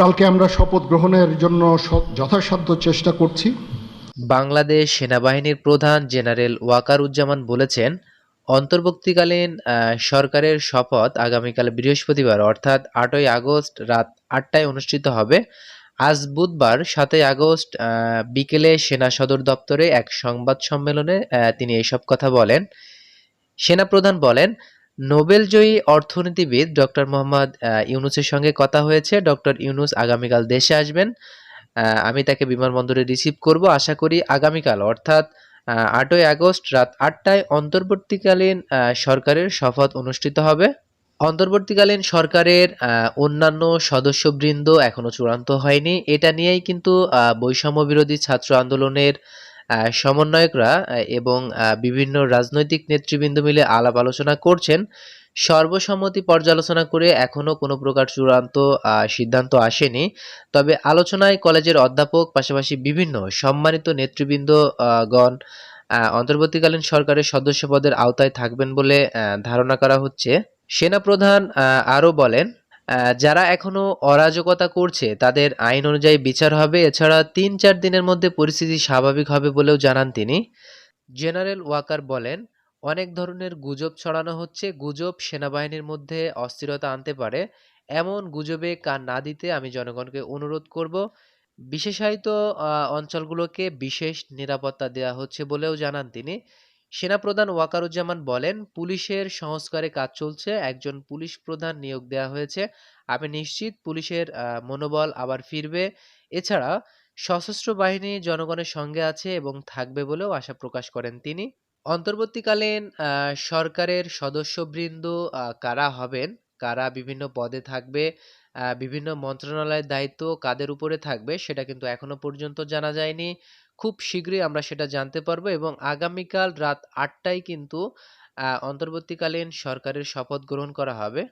কালকে আমরা শপথ গ্রহণের জন্য যথাসাধ্য চেষ্টা করছি। বাংলাদেশ সেনাবাহিনীর প্রধান জেনারেল ওয়াকারুজ্জামান বলেছেন, অন্তর্বর্তীকালীন সরকারের শপথ আগামীকাল বৃহস্পতিবার, অর্থাৎ আটই আগস্ট রাত আটটায় অনুষ্ঠিত হবে। আজ বুধবার, সাতই আগস্ট বিকেলে সেনা সদর দপ্তরে এক সংবাদ সম্মেলনে তিনি এইসব কথা বলেন। সেনাপ্রধান বলেন নোবেলজয়ী অর্থনীতিবিদ ডক্টর মোহাম্মদ ইউনুসের সঙ্গে কথা হয়েছে। ডক্টর ইউনুস আগামীকাল দেশে আসবেন। আমি তাকে বিমানবন্দরে রিসিভ করব। আশা করি আগামীকাল, অর্থাৎ আটই আগস্ট রাত আটটায় অন্তর্বর্তীকালীন সরকারের শপথ অনুষ্ঠিত হবে। অন্তর্বর্তীকালীন সরকারের অন্যান্য সদস্যবৃন্দ এখনও চূড়ান্ত হয়নি। এটা নিয়েই কিন্তু বৈষম্য বিরোধী ছাত্র আন্দোলনের সমন্বয়করা এবং বিভিন্ন রাজনৈতিক নেতৃবৃন্দ মিলে আলাপ আলোচনা করছেন। সর্বসম্মতি পর্যালোচনা করে এখনও কোনো প্রকার চূড়ান্ত সিদ্ধান্ত আসেনি। তবে আলোচনায় কলেজের অধ্যাপক, পাশাপাশি বিভিন্ন সম্মানিত নেতৃবৃন্দ গণ অন্তর্বর্তীকালীন সরকারের সদস্য পদের আওতায় থাকবেন বলে ধারণা করা হচ্ছে। সেনাপ্রধান আরও বলেন যারা এখনও অরাজকতা করছে, তাদের আইন অনুযায়ী বিচার হবে। এছাড়া তিন চার দিনের মধ্যে পরিস্থিতি স্বাভাবিক হবে বলেও জানান তিনি। জেনারেল ওয়াকার বলেন, অনেক ধরনের গুজব ছড়ানো হচ্ছে। গুজব সেনাবাহিনীর মধ্যে অস্থিরতা আনতে পারে। এমন গুজবে কান না দিতে আমি জনগণকে অনুরোধ করব। বিশেষায়িত অঞ্চলগুলোকে বিশেষ নিরাপত্তা দেওয়া হচ্ছে বলেও জানান তিনি। সেনাপ্রধান ওয়াকারুজ্জামান বলেন, পুলিশের সংস্কারে কাজ চলছে, একজন পুলিশ প্রধান নিয়োগ দেওয়া হয়েছে। আমি নিশ্চিত পুলিশের মনোবল আবার ফিরবে। এছাড়া সশস্ত্র বাহিনী জনগণের সঙ্গে আছে এবং থাকবে বলেও আশা প্রকাশ করেন তিনি। অন্তর্বর্তীকালীন সরকারের সদস্যবৃন্দ কারা হবেন? কারা বিভিন্ন পদে থাকবে? বিভিন্ন মন্ত্রণালয়ের দায়িত্ব কাদের উপরে থাকবে সেটা কিন্তু এখনও পর্যন্ত জানা যায়নি। খুব শীঘ্রই আমরা সেটা জানতে পারব এবং আগামীকাল রাত আটটায় কিন্তু অন্তর্বর্তীকালীন সরকারের শপথ গ্রহণ করা হবে।